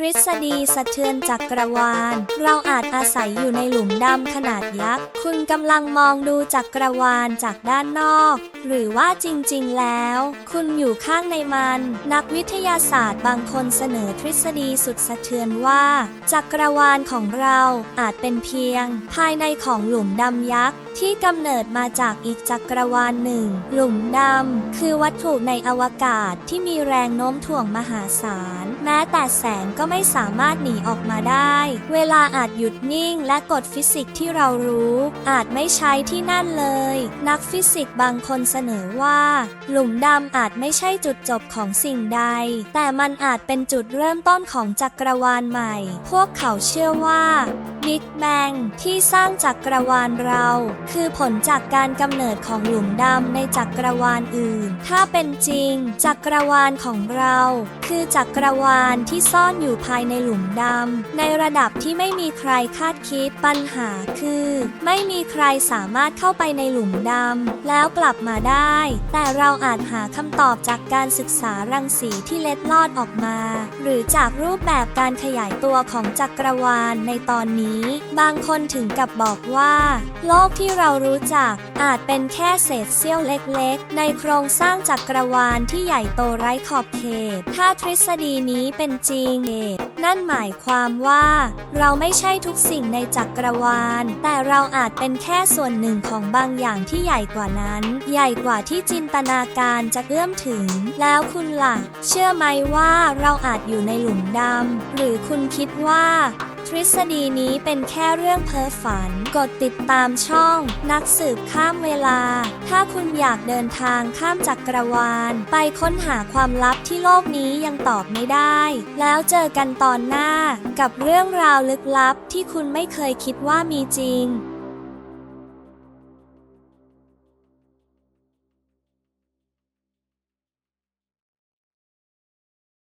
ทฤษฎีสะเทือนจักรวาล เราอาจอาศัยอยู่ในหลุมดำขนาดยักษ์ คุณกำลังมองดูจักรวาลจากด้านนอก หรือว่าจริงๆ แล้ว คุณอยู่ข้างในมัน นักวิทยาศาสตร์บางคนเสนอทฤษฎีสุดสะเทือนว่า จักรวาลของเราอาจเป็นเพียง ภายในของหลุมดำยักษ์ที่กำเนิดมาจากอีกจักรวาลหนึ่ง หลุมดำคือวัตถุในอวกาศที่มีแรงโน้มถ่วงมหาศาล แม้แต่แสงก็ไม่สามารถหนีออกมาได้ เวลาอาจหยุดนิ่งและกฎฟิสิกส์ที่เรารู้ อาจไม่ใช้ที่นั่นเลย นักฟิสิกส์บางคนเสนอว่า หลุมดำอาจไม่ใช่จุดจบของสิ่งใด แต่มันอาจเป็นจุดเริ่มต้นของจักรวาลใหม่ พวกเขาเชื่อว่า บิ๊กแบงที่สร้างจักรวาลเรา คือผลจากการกำเนิดของหลุมดำในจักรวาลอื่น ถ้าเป็นจริง จักรวาลของเรา คือจักรวาลที่ซ่อนอยู่ภายในหลุมดำในระดับที่ไม่มีใครคาดคิดปัญหาคือ ไม่มีใครสามารถเข้าไปในหลุมดำแล้วกลับมาได้ แต่เราอาจหาคำตอบจากการศึกษารังสีที่เล็ดลอดออกมา หรือจากรูปแบบการขยายตัวของจักรวาลในตอนนี้บางคนถึงกับบอกว่า โลกที่เรารู้จักอาจเป็นแค่เศษเสี้ยวเล็กๆ ในโครงสร้างจักรวาลที่ใหญ่โตไร้ขอบเขต ถ้าทฤษฎีนี้เป็นจริง นั่นหมายความว่า เราไม่ใช่ทุกสิ่งในจักรวาล แต่เราอาจเป็นแค่ส่วนหนึ่งของบางอย่างที่ใหญ่กว่านั้น ใหญ่กว่าที่จินตนาการจะเอื้อมถึง แล้วคุณล่ะ เชื่อไหมว่าเราอาจอยู่ในหลุมดำหรือคุณคิดว่าทฤษฎีนี้เป็นแค่เรื่องเพ้อฝัน กดติดตามช่อง นักสืบข้ามเวลา ถ้าคุณอยากเดินทางข้ามจักรวาล ไปค้นหาความลับที่โลกนี้ยังตอบไม่ได้ แล้วเจอกันตอนหน้า กับเรื่องราวลึกลับที่คุณไม่เคยคิดว่ามีจริง